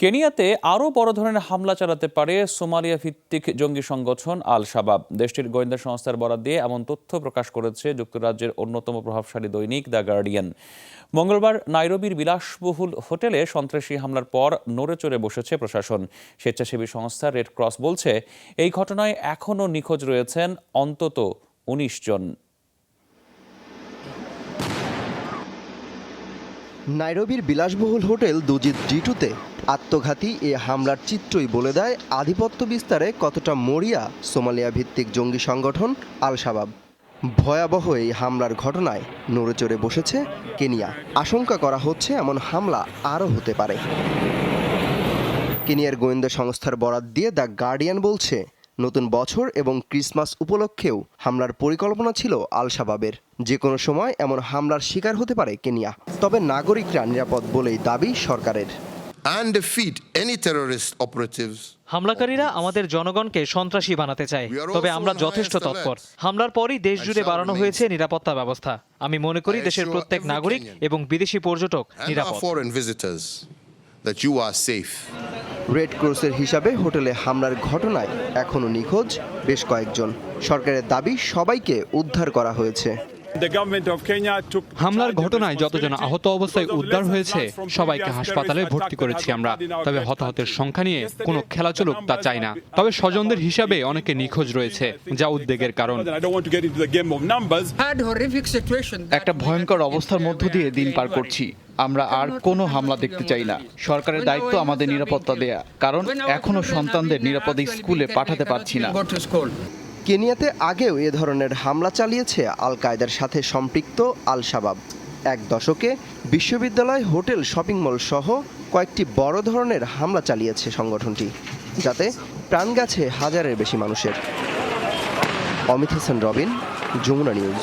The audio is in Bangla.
কেনিয়াতে আরও বড় ধরনের হামলা চালাতে পারে সোমালিয়া ভিত্তিক জঙ্গি সংগঠন আল শাবাব দেশটির গোয়েন্দা সংস্থার বরাদ দিয়ে এমন তথ্য প্রকাশ করেছে যুক্তরাজ্যের অন্যতম প্রভাবশালী দৈনিক দ্য গার্ডিয়ান। মঙ্গলবার নাইরোবির বিলাসবহুল হোটেলে সন্ত্রাসী হামলার পর নড়ে চড়ে বসেছে প্রশাসন। স্বেচ্ছাসেবী সংস্থা রেড ক্রস বলছে, এই ঘটনায় এখনও নিখোঁজ রয়েছেন অন্তত উনিশ জন। নাইরোবির বিলাসবহুল হোটেল দুজিত জিটুতে আত্মঘাতী এ হামলার চিত্রই বলে দেয় আধিপত্য বিস্তারে কতটা মরিয়া সোমালিয়া ভিত্তিক জঙ্গি সংগঠন আল শাবাব ভয়াবহ এই হামলার ঘটনায় নড়েচড়ে বসেছে কেনিয়া। আশঙ্কা করা হচ্ছে এমন হামলা আরও হতে পারে। কেনিয়ার গোয়েন্দা সংস্থার বরাত দিয়ে দ্য গার্ডিয়ান বলছে নতুন বছর এবং ক্রিসমাস উপলক্ষেও হামলার পরিকল্পনা ছিল আল শাবাবের যে কোনো সময় এমন হামলার শিকার হতে পারে কেনিয়া। তবে নাগরিকরা নিরাপদ বলেই দাবি সরকারের। And defeat any terrorist operatives. হামলাকারীরা আমাদের জনগণকে সন্ত্রাসী বানাতে চায়। তবে আমরা যথেষ্ট তৎপর। হামলার পরই দেশ জুড়ে বাড়ানো হয়েছে নিরাপত্তা ব্যবস্থা। আমি মনে করি দেশের প্রত্যেক নাগরিক এবং বিদেশি পর্যটক নিরাপদ। রেড ক্রসের হিসাবে হোটেলে হামলার ঘটনায় এখনও নিখোঁজ বেশ কয়েকজন। সরকারের দাবি, সবাইকে উদ্ধার করা হয়েছে। হামলার ঘটনায় যতজন আহত অবস্থায় উদ্ধার হয়েছে সবাইকে হাসপাতালে ভর্তি করেছি আমরা। তবে হতাহতের সংখ্যা নিয়ে কোনো খেলা চলুক তা চাই না। তবে স্বজনদের হিসাবে অনেকে নিখোঁজ রয়েছে যা উদ্বেগের কারণ। একটা ভয়ঙ্কর অবস্থার মধ্য দিয়ে দিন পার করছি। আমরা আর কোনো হামলা দেখতে চাই না। সরকারের দায়িত্ব আমাদের নিরাপত্তা দেয়া। কারণ এখনও সন্তানদের নিরাপদে স্কুলে পাঠাতে পারছি না। কেনিয়াতে আগেও এ ধরনের হামলা চালিয়েছে আল কায়দার সাথে সম্পৃক্ত আল শাবাব এক দশকে বিশ্ববিদ্যালয় হোটেল শপিং মল সহ কয়েকটি বড় ধরনের হামলা চালিয়েছে সংগঠনটি, যাতে প্রাণ গেছে হাজারের বেশি মানুষের। Amit Hasan, Robin, Jamuna news.